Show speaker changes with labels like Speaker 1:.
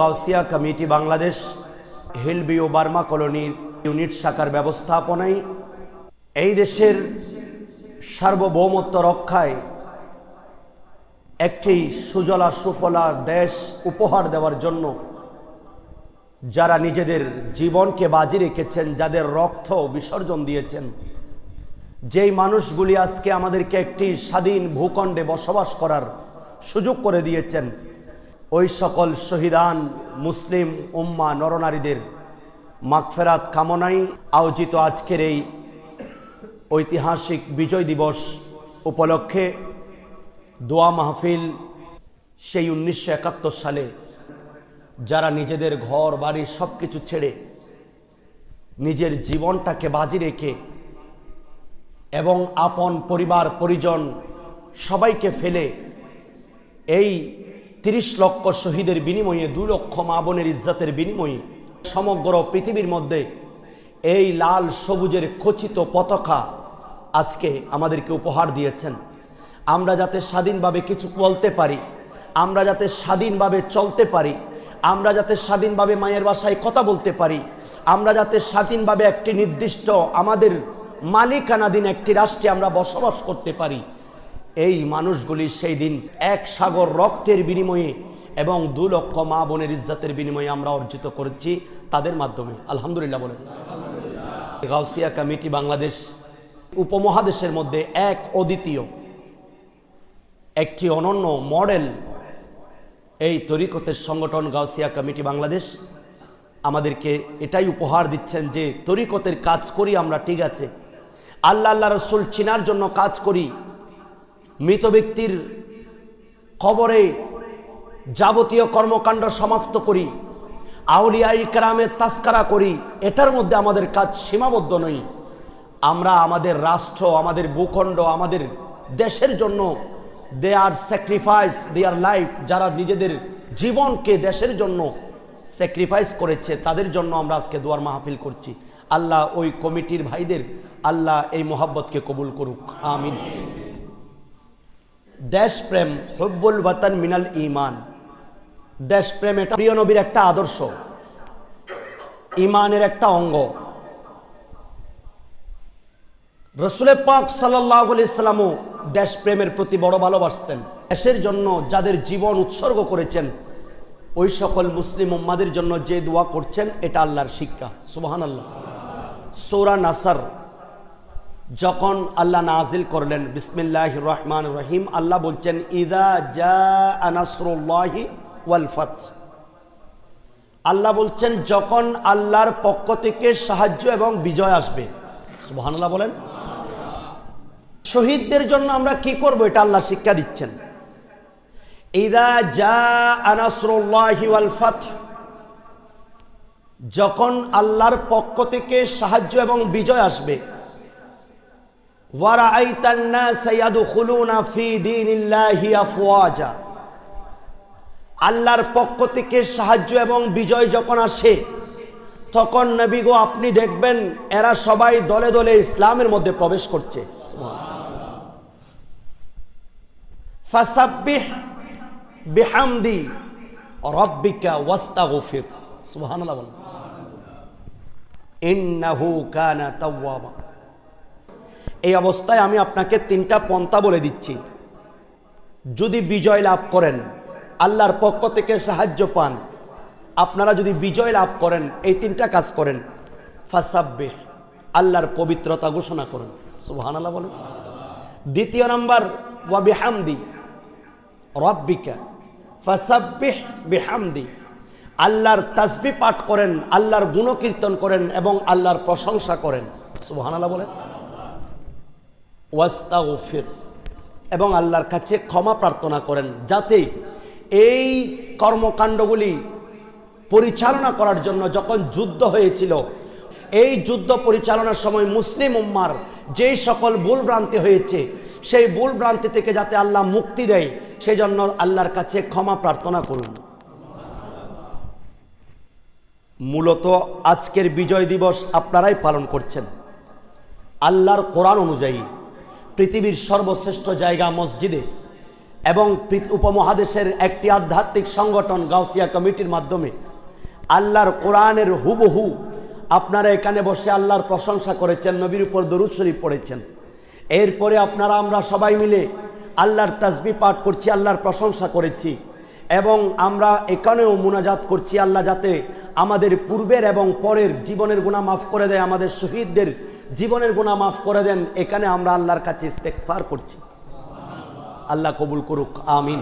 Speaker 1: Gausia committee Bangladesh, হিলবি ও Burma কলোনির ইউনিট শাখার ব্যবস্থাপনায় এই দেশের সার্বভৌমত্ব রক্ষায় একটি সুজলা সুফলা দেশ উপহার দেওয়ার জন্য যারা নিজেদের জীবনকে বাজি রেখেছেন, যাদের রক্ত বিসর্জন দিয়েছেন, যেই মানুষগুলি আজকে আমাদেরকে একটি স্বাধীন ভূখণ্ডে বসবাস করার সুযোগ করে দিয়েছেন ওই সকল শহীদান মুসলিম উম্মা নরনারীদের মাগফেরাত কামনাই আয়োজিত আজকের এই ঐতিহাসিক বিজয় দিবস উপলক্ষে দোয়া মাহফিল সেই উনিশশো একাত্তর সালে যারা নিজেদের ঘর, বাড়ি সব কিছু ছেড়ে নিজের জীবনটাকে বাজি রেখে এবং আপন পরিবার, পরিজন সবাইকে ফেলে এই তিরিশ লক্ষ শহীদের বিনিময়ে দু লক্ষ মা বোনের ইজ্জতের বিনিময়ে সমগ্র পৃথিবীর মধ্যে এই লাল সবুজের খচিত পতাকা আজকে আমাদেরকে উপহার দিয়েছেন। আমরা যাতে স্বাধীনভাবে কিছু বলতে পারি, আমরা যাতে স্বাধীনভাবে চলতে পারি, আমরা যাতে স্বাধীনভাবে মায়ের বাসায় কথা বলতে পারি, আমরা যাতে স্বাধীনভাবে একটি নির্দিষ্ট আমাদের মালিকানাধীন একটি রাষ্ট্রে আমরা বসবাস করতে পারি এই মানুষগুলি সেই দিন এক সাগর রক্তের বিনিময়ে এবং দু লক্ষ মা বোনের ইজ্জাতের বিনিময়ে আমরা অর্জিত করেছি তাদের মাধ্যমে। আলহামদুলিল্লাহ বলেন। গাউসিয়া কমিটি বাংলাদেশ উপমহাদেশের মধ্যে এক অদ্বিতীয়, একটি অনন্য মডেল এই তরিকতের সংগঠন গাউসিয়া কমিটি বাংলাদেশ। আমাদেরকে এটাই উপহার দিচ্ছেন যে তরিকতের কাজ করি আমরা, ঠিক আছে। আল্লাহ আল্লাহ রসুল, চিনার জন্য কাজ করি। মৃত ব্যক্তির কবরে যাবতীয় কর্মকাণ্ড সমাপ্ত করি আউলিয়া ইকরামের তাস্কারা করি, এটার মধ্যে আমাদের কাজ সীমাবদ্ধ নই আমরা আমাদের রাষ্ট্র, আমাদের ভূখণ্ড, আমাদের দেশের জন্য দে আর স্যাক্রিফাইস দেয়ার লাইফ, যারা নিজেদের জীবনকে দেশের জন্য স্যাক্রিফাইস করেছে, তাদের জন্য আমরা আজকে দুয়ার মাহফিল করছি। আল্লাহ ওই কমিটির ভাইদের, আল্লাহ এই মোহাব্বতকে কবুল করুক। আমিন। দেশপ্রেম হব্বুল ওয়াতান মিনাল ইমান দেশপ্রেম এটা প্রিয় নবীর একটা আদর্শ। ইমানের একটা অঙ্গ। রসুলের পাক সাল্লাহ ইসলামও দেশপ্রেমের প্রতি বড় ভালোবাসতেন। দেশের জন্য যাদের জীবন উৎসর্গ করেছেন, ওই সকল মুসলিম উম্মাদের জন্য যে দোয়া করছেন, এটা আল্লাহর শিক্ষা। সুবাহান আল্লাহ সৌরা নাসার। যখন আল্লাহ নাজিল করলেন বিসমিল্লাহ রহমান রহিম, আল্লাহ বলছেন, ইদা জা আনাসরুল্লাহি ওয়ালফাত আল্লাহ বলছেন, যখন আল্লাহর পক্ষ থেকে সাহায্য এবং বিজয় আসবে। সুবহানাল্লাহ বলেন। শহীদদের জন্য আমরা কি করব এটা আল্লাহ শিক্ষা দিচ্ছেন। ইদা জা আনাসরুল্লাহি ওয়ালফাত যখন আল্লাহর পক্ষ থেকে সাহায্য এবং বিজয় আসবে ورأيت الناس يدخلون في دين الله أفواجا আল্লাহর পক্ষ থেকে সাহায্য এবং বিজয় যখন আসে তখন নবী গো আপনি দেখবেন এরা সবাই দলে দলে ইসলামের মধ্যে প্রবেশ করছে ফাসাব্বিহ বিহামদি রব্বিকা ওয়াস্তাগফির সুবহানাল্লাহ বলেন ইন্নাহু কানা তাওয়াবা এই অবস্থায় আমি আপনাকে তিনটা পন্থা বলে দিচ্ছি। যদি বিজয় লাভ করেন, আল্লাহর পক্ষ থেকে সাহায্য পান, আপনারা যদি বিজয় লাভ করেন, এই তিনটা কাজ করেন। ফাসাব্বে আল্লাহর পবিত্রতা ঘোষণা করেন। সুবহান আল্লাহ বলেন। দ্বিতীয় নাম্বার, ওয়া বিহামদি, রব্বিকা। ফাসাব্বিহ বিহামদি, আল্লাহর তাসবি পাঠ করেন, আল্লাহর গুণকীর্তন করেন এবং আল্লাহর প্রশংসা করেন। সুবহান আল্লাহ বলেন। ওয়াস্তাগফির। এবং আল্লাহর কাছে ক্ষমা প্রার্থনা করেন যাতে এই কর্মকাণ্ডগুলি পরিচালনা করার জন্য যখন যুদ্ধ হয়েছিল, এই যুদ্ধ পরিচালনার সময় মুসলিম উম্মার যেই সকল ভুল ভ্রান্তি হয়েছে, সেই ভুল ভ্রান্তি থেকে যাতে আল্লাহ মুক্তি দেয় সেই জন্য আল্লাহর কাছে ক্ষমা প্রার্থনা করুন। মূলত আজকের বিজয় দিবস আপনারাই পালন করছেন। আল্লাহর কোরআন অনুযায়ী। পৃথিবীর সর্বশ্রেষ্ঠ জায়গা মসজিদে এবং উপমহাদেশের একটি আধ্যাত্মিক সংগঠন গাউসিয়া কমিটির মাধ্যমে আল্লাহর কোরআনের হুবহু আপনারা এখানে বসে আল্লাহর প্রশংসা করেছেন, নবীর উপর দরুদ শরীফ পড়েছেন। এরপরে আপনারা আমরা সবাই মিলে আল্লাহর তাসবি পাঠ করছি, আল্লাহর প্রশংসা করেছি এবং আমরা এখানেও মুনাজাত করছি, আল্লাহ যাতে আমাদের পূর্বের এবং পরের জীবনের গুণা মাফ করে দেয়, আমাদের শহীদদের জীবনের গুণা মাফ করে দেন, এখানে আমরা আল্লাহর কাছে ইস্তেকফার করছি। আল্লাহ কবুল করুক, আমিন।